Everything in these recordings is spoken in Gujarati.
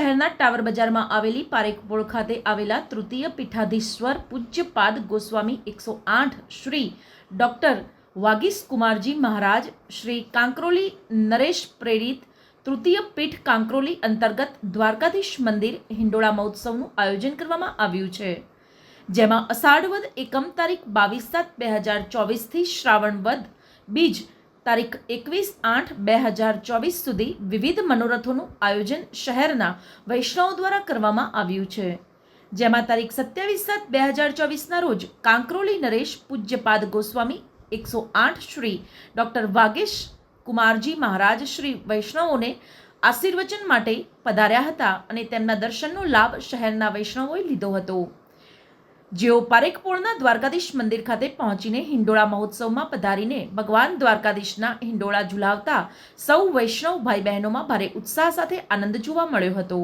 શહેરના ટાવર બજારમાં આવેલી પારેખપોળ ખાતે આવેલા તૃતીય પીઠાધીશ્વર પૂજ્યપાદ ગોસ્વામી એકસો આઠ શ્રી ડૉક્ટર વાગીસ કુમારજી મહારાજ, શ્રી કાંકરોલી નરેશ પ્રેરિત, તૃતીય પીઠ કાંકરોલી અંતર્ગત દ્વારકાધીશ મંદિર હિંડોળા મહોત્સવનું આયોજન કરવામાં આવ્યું છે. જેમાં અષાઢવદ એકમ તારીખ બાવીસ સાત બે હજાર ચોવીસથી શ્રાવણ વધ બીજ તારીખ એકવીસ આઠ બે હજાર ચોવીસ સુધી વિવિધ મનોરથોનું આયોજન શહેરના વૈષ્ણવો દ્વારા કરવામાં આવ્યું છે. જેમાં તારીખ સત્યાવીસ સાત બે હજાર ચોવીસના રોજ કાંકરોલી નરેશ પૂજ્યપાદ ગોસ્વામી, એકસો આઠ શ્રી ડૉક્ટર વાગેશ કુમારજી મહારાજ શ્રી વૈષ્ણવોને આશીર્વચન માટે પધાર્યા હતા અને તેમના દર્શનનો લાભ શહેરના વૈષ્ણવોએ લીધો હતો. જેઓ પારેખપોળના દ્વારકાધીશ મંદિર ખાતે પહોંચીને હિંડોળા મહોત્સવમાં પધારીને ભગવાન દ્વારકાધીશના હિંડોળા ઝુલાવતા સૌ વૈષ્ણવ ભાઈ બહેનોમાં ભારે ઉત્સાહ સાથે આનંદ જોવા મળ્યો હતો.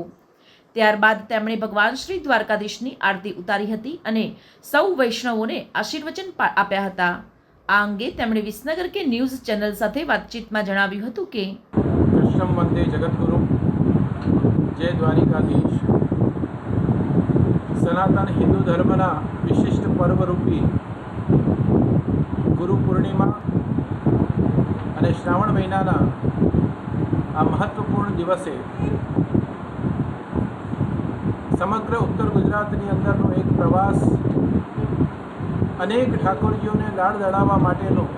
ત્યારબાદ તેમણે ભગવાન શ્રી દ્વારકાધીશની આરતી ઉતારી હતી અને સૌ વૈષ્ણવોને આશીર્વચન આપ્યા હતા. આ અંગે તેમણે વિસનગર કે ન્યૂઝ ચેનલ સાથે વાતચીતમાં જણાવ્યું હતું કે વંદે જગદગુરુ. જય દ્વારિકાધીશ. સનાતન હિન્દુ ધર્મના વિશિષ્ટ પર્વરૂપી ગુરુ પૂર્ણિમા અને શ્રાવણ મહિનાના આ મહત્વપૂર્ણ દિવસે સમગ્ર ઉત્તર ગુજરાતની અંદરનો એક પ્રવાસ અનેક ઠાકોરજીઓને લાડ દડાવવા માટેનું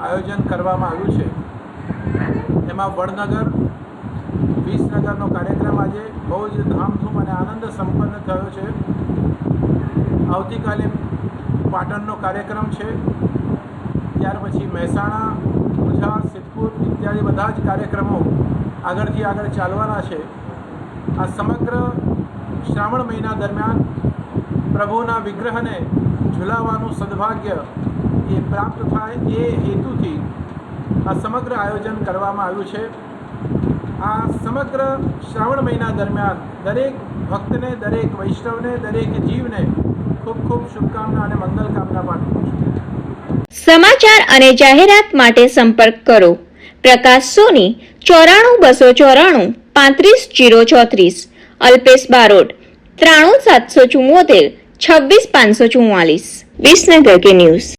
આયોજન કરવામાં આવ્યું છે. એમાં વડનગર વિસનગરનો કાર્યક્રમ આજે બહુ જ ધામધૂમ અને આનંદ સંપન્ન થયો છે. આવતીકાલે પાટણનો કાર્યક્રમ છે. ત્યાર પછી મહેસાણા ઉજા સિદ્ધપુર ઇત્યાદિ બધા જ કાર્યક્રમો આગળથી આગળ ચાલવાના છે. આ સમગ્ર શ્રાવણ મહિના દરમિયાન પ્રભુના વિગ્રહને ઝુલાવવાનું સદભાગ્ય એ પ્રાપ્ત થાય એ હેતુથી આ સમગ્ર આયોજન કરવામાં આવ્યું છે. આ સમગ્ર શ્રાવણ મહિના દરમિયાન દરેક ભક્તને, દરેક વૈષ્ણવને, દરેક જીવને ખૂબ ખૂબ શુભકામના અને મંગલ કામના પાઠવું છું. સમાચાર અને જાહેરાત માટે સંપર્ક કરો. પ્રકાશ સોની, ચોરાણું બસો ચોરાણું, પાંત્રીસ જીરો ચોત્રીસ. અલ્પેશ બારોટ, ત્રાણું સાતસો ચુમ્મોતેર છવ્વીસ પાંચસો ચુમ્માલીસ વિસનગર કે ન્યૂઝ.